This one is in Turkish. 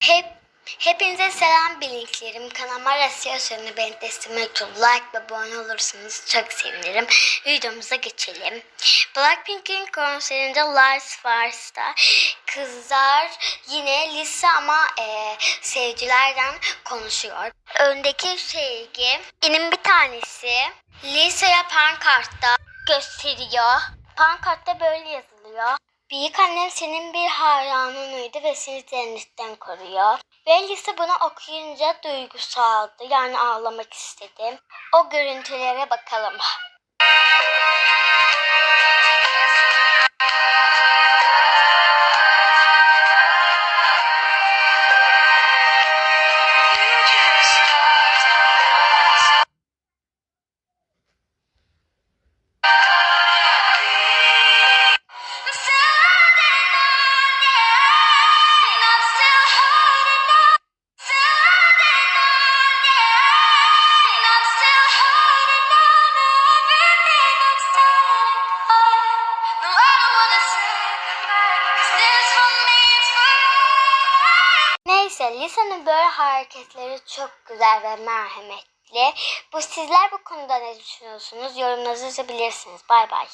Hep Hepinize selam birliklerim. Kanalıma Rasya Sönü beni desteklemek için like ve abone olursanız çok sevinirim. Videomuza geçelim. Blackpink'in konserinde Lars Vars'ta kızlar yine lise ama e, sevgilerden konuşuyor. Öndeki sevginin bir tanesi liseye pankartta gösteriyor. Pankartta böyle yazılıyor. Büyük annem senin bir hayranınıydı ve seni cennetten koruyor. Ve lise bunu okuyunca duygusaldı. Yani ağlamak istedim. O görüntülere bakalım. Lisenin böyle hareketleri çok güzel ve merhametli. Bu sizler bu konuda ne düşünüyorsunuz? Yorumlarınızı bilirsiniz. Bay bay.